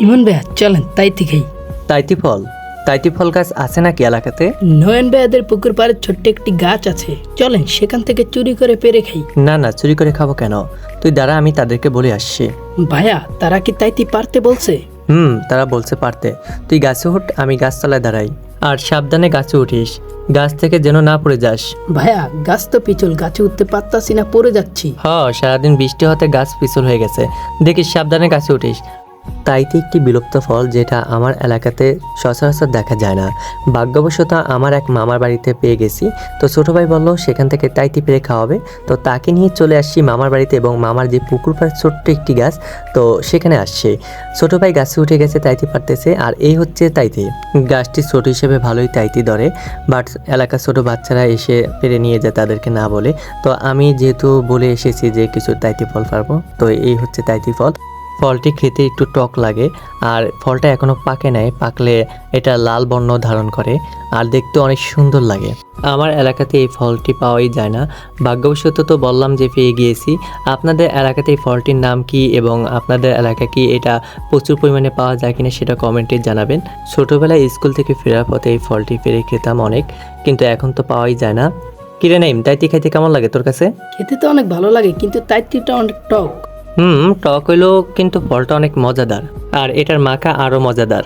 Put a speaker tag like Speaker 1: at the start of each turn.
Speaker 1: ইমন ভাইয়া চলেন তাইতে খাই।
Speaker 2: তাইতি ফল। তাইতি ফল গাছ আছে নাকি এলাকাতে?
Speaker 1: নয়ন ভাইয়াদের পুকুর পাড়ে ছোট্ট একটি গাছ আছে। চলেন সেখান থেকে চুরি করে পেরে খাই।
Speaker 2: না না চুরি করে খাব কেন? তুই দাঁড়া আমি তাদেরকে বলে আসছি।
Speaker 1: ভাইয়া তারা কি তাইতে পারতে বলছে?
Speaker 2: হুম তারা বলছে পারতে। তুই গাছে উঠ আমি গাছ গাছতলায় দাঁড়াই। আর সাবধানে গাছে উঠিস। গাছ থেকে যেন না পড়ে যাস।
Speaker 1: ভাইয়া গাছ তো পিছল গাছে উঠতে পারতাছি না পড়ে যাচ্ছি।
Speaker 2: হ সারাদিন বৃষ্টি হতে গাছ পিছল হয়ে গেছে। দেখিস সাবধানে গাছে উঠিস। তাইতে একটি বিলুপ্ত ফল যেটা আমার এলাকাতে সচরাচর দেখা যায় না। ভাগ্যবশত আমার এক মামার বাড়িতে পেয়ে গেছি। তো ছোটো ভাই বলল, সেখান থেকে তাইতি পেরে খাওয়াবে। তো তাকে নিয়ে চলে আসছি মামার বাড়িতে এবং মামার যে পুকুর পাড়ে ছোট্ট একটি গাছ, তো সেখানে আসছে। ছোটো ভাই গাছে উঠে গেছে, তাইতি পারতেছে, আর এই হচ্ছে তাইতে। গাছটি ছোট হিসেবে ভালোই তাইতি ধরে, বাট এলাকার ছোট বাচ্চারা এসে পেরে নিয়ে যায় তাদেরকে না বলে। তো আমি যেহেতু বলে এসেছি যে কিছু তাইতি ফল পারব, তো এই হচ্ছে তাইতি ফল। ফলটি খেতে একটু টক লাগে, আর ফলটা এখনও পাকে নাই, পাকলে এটা লাল বর্ণ ধারণ করে, আর দেখতে অনেক সুন্দর লাগে। আমার এলাকাতে এই ফলটি পাওয়াই যায় না। ভাগ্যবশত তো বললাম যে পেয়ে গিয়েছি। আপনাদের এলাকাতে এই ফলটির নাম কি এবং আপনাদের এলাকা কি এটা প্রচুর পরিমাণে পাওয়া যায় কিনা সেটা কমেন্টে জানাবেন। ছোটোবেলায় স্কুল থেকে ফেরার পথে এই ফলটি পেরে খেতাম অনেক, কিন্তু এখন তো পাওয়াই যায় না। কিরে নাইম, তাইতি খাইতে কেমন লাগে তোর কাছে?
Speaker 1: খেতে তো অনেক ভালো লাগে, কিন্তু তাইতিটা অনেক টক।
Speaker 2: হুম টক হইলেও কিন্তু ফলটা অনেক মজাদার। আর এটার মাখা আরও মজাদার।